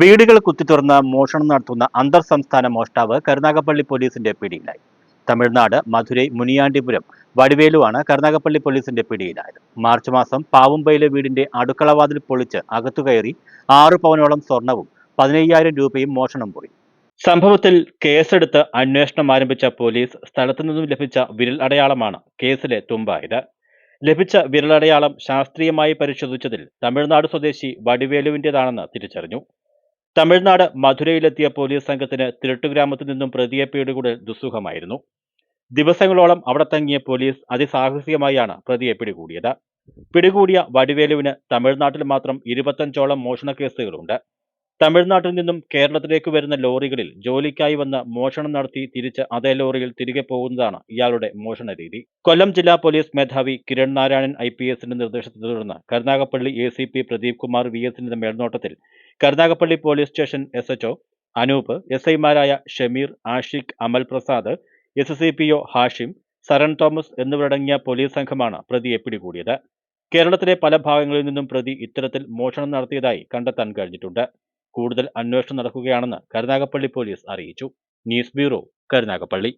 വീടുകൾ കുത്തിത്തുറന്ന് മോഷണം നടത്തുന്ന അന്തർ സംസ്ഥാന മോഷ്ടാവ് കരുനാഗപ്പള്ളി പോലീസിന്റെ പിടിയിലായി. തമിഴ്നാട് മധുരൈ മുനിയാണ്ടിപുരം വടിവേലുവാണ് കരുനാഗപ്പള്ളി പോലീസിന്റെ പിടിയിലായത്. മാർച്ച് മാസം പാവുമ്പയിലെ വീടിന്റെ അടുക്കളവാതിൽ പൊളിച്ച് അകത്തു കയറി ആറു പവനോളം സ്വർണവും പതിനയ്യായിരം രൂപയും മോഷണം പോയി. സംഭവത്തിൽ കേസെടുത്ത് അന്വേഷണം ആരംഭിച്ച പോലീസ് സ്ഥലത്തു നിന്നും ലഭിച്ച വിരൽ അടയാളമാണ് കേസിലെ തുമ്പായത്. ലഭിച്ച വിരലടയാളം ശാസ്ത്രീയമായി പരിശോധിച്ചതിൽ തമിഴ്നാട് സ്വദേശി വടിവേലുവിന്റെതാണെന്ന് തിരിച്ചറിഞ്ഞു. തമിഴ്നാട് മധുരയിലെത്തിയ പോലീസ് സംഘത്തിന് തിരുട്ടു ഗ്രാമത്തിൽ നിന്നും പ്രതിയെ പിടികൂടൽ ദുസ്സുഖമായിരുന്നു ദിവസങ്ങളോളം അവിടെ തങ്ങിയ പോലീസ് അതിസാഹസികമായാണ് പ്രതിയെ പിടികൂടിയത്. പിടികൂടിയ വടിവേലുവിന് തമിഴ്നാട്ടിൽ മാത്രം ഇരുപത്തഞ്ചോളം മോഷണ കേസുകളുണ്ട്. തമിഴ്നാട്ടിൽ നിന്നും കേരളത്തിലേക്ക് വരുന്ന ലോറികളിൽ ജോലിക്കായി വന്ന് മോഷണം നടത്തി തിരിച്ച് അതേ ലോറിയിൽ തിരികെ പോകുന്നതാണ് ഇയാളുടെ മോഷണ രീതി കൊല്ലം ജില്ലാ പോലീസ് മേധാവി കിരൺ നാരായണൻ ഐ പി എസിന്റെ നിർദ്ദേശത്തെ തുടർന്ന് Karunagappally A C P Pradeep Kumar V എസിന്റെ മേൽനോട്ടത്തിൽ Karunagappally police station S H O Anoop S ഐമാരായ Shameer Ashiq Amal Prasad S C P O Hashim Saran Thomas എന്നിവരടങ്ങിയ പോലീസ് സംഘമാണ് പ്രതിയെ പിടികൂടിയത്. കേരളത്തിലെ പല ഭാഗങ്ങളിൽ നിന്നും പ്രതി ഇത്തരത്തിൽ മോഷണം നടത്തിയതായി കണ്ടെത്താൻ കഴിഞ്ഞിട്ടുണ്ട്. കൂടുതൽ അന്വേഷണം നടക്കുകയാണെന്ന് കരുനാഗപ്പള്ളി പോലീസ് അറിയിച്ചു. News bureau Karunagappally.